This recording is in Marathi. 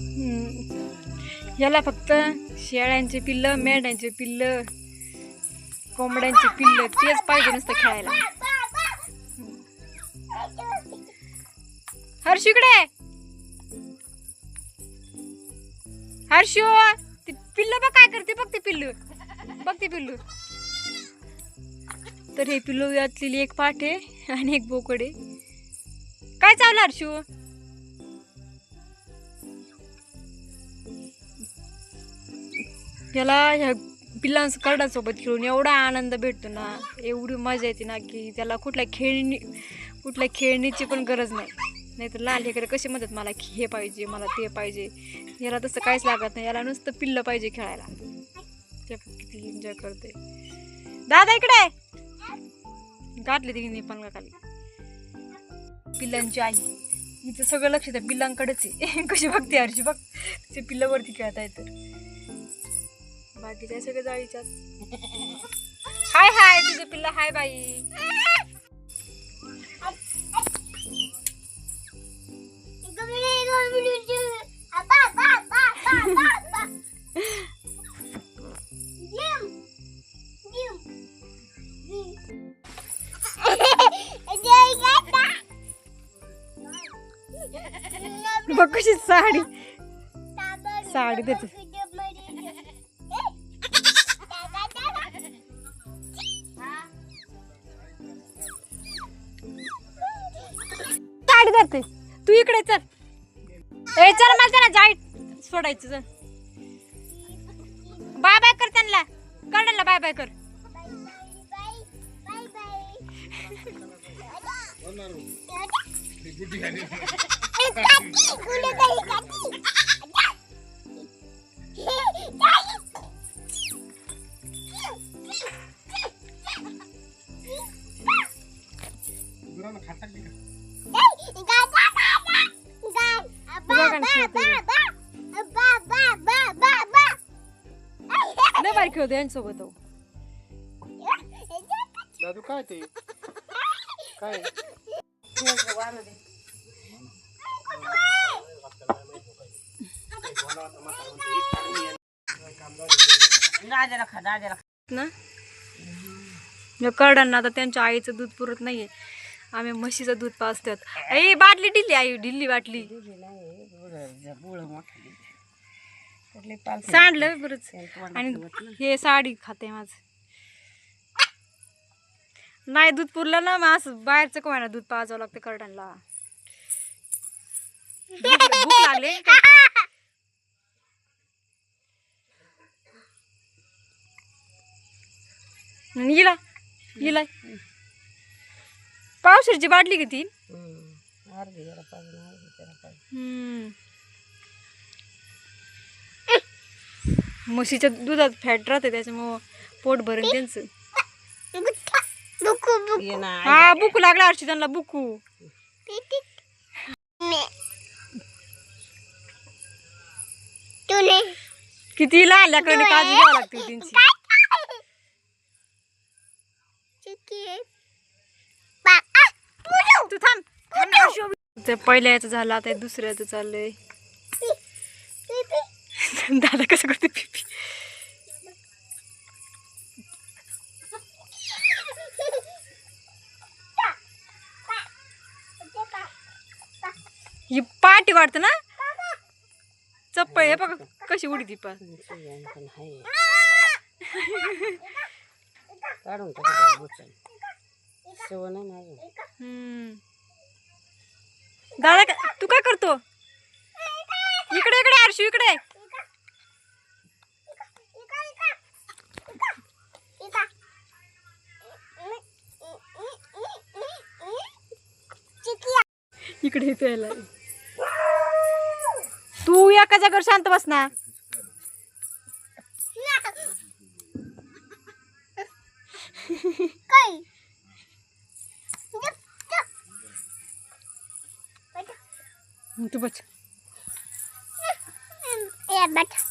हम्म. याला फक्त शेळ्यांचे पिल्ल मेंढ्यांचे पिल्ल कोंबड्यांचे पिल्ल तेच पाहिजे नुसतं खेळायला. हर्षू इकडे हर्षू ती पिल्ल बघ काय करते बघ ते पिल्लू. बघ ते पिल्लू. तर हे पिल्लू यातली एक पाठ आहे आणि एक बोकड आहे. काय चाललं हर्षू? याला ह्या पिल्लांस करडासोबत खेळून एवढा आनंद भेटतो ना एवढी मजा येते ना की त्याला कुठल्या खेळणी कुठल्या खेळणीची पण गरज नाही. नाहीतर लाल हेकडे कसे म्हणतात मला हे पाहिजे मला ते पाहिजे. याला तसं काहीच लागत नाही याला नुसतं पिल्लं पाहिजे खेळायला. किती एन्जॉय करते दादा इकडे आहे. तिने पण खाली पिल्लांची आई. हिचं सगळं लक्ष त्या पिल्लांकडेच आहे. कशी बघते हरशी बघ. तिचे पिल्लावरती खेळता येतं बाकीच्या सगळं जाळीच्याच. हाय हाय तुझे पिल्ला हाय बाई. बघ कशी साडी. साडी देते. करते तू इकडे चल. ए चल मला त्याला जाई सोडायचं चल बाय बाय कर त्यांना. कळलं बाय बाय कर बघा लय बारी खेळतो यांच्यासोबत हो. दादू काय ते? काय? ना? या करडांना आता त्यांच्या आईचं दूध पुरत नाहीये. आम्ही म्हशीचं दूध पाजतात आई बाटली ढिल्ली आई ढिल्ली बाटली. सांडलं बरंच. आणि हे साडी खाते माझ. नाही दूध पुरलं ना मग असं बाहेरचं कोणाला दूध पाजावं लागतं करडांना भूक लागले. इला इला पावसाची बाटली किती अर्धी जरा पाहिजे अर्धी जरा पाहिजे हम्म. म्हशीच्या दुधात फॅट राहते त्याच्यामुळं पोट भरून त्यांचं. ये ना हा बुकू लागला अर्शी त्यांना बुकू किती लहान लेकरांनी काळजी घ्यावी लागते त्यांची तू थांब थांब ना, अर्शी. ते पहिल्या याचं झालं आता दुसऱ्याचं चाललंय. दादा कसं करते पिपी ही पाठी वाटतं ना? चप्पळ हे बघा कशी उडी ती पा काढून दादा का- तू काय करतो? इकडे इकडे आरशी इकडे. इकडे प्यायला तू एका जागेवर शांत बस ना तू बच. बट.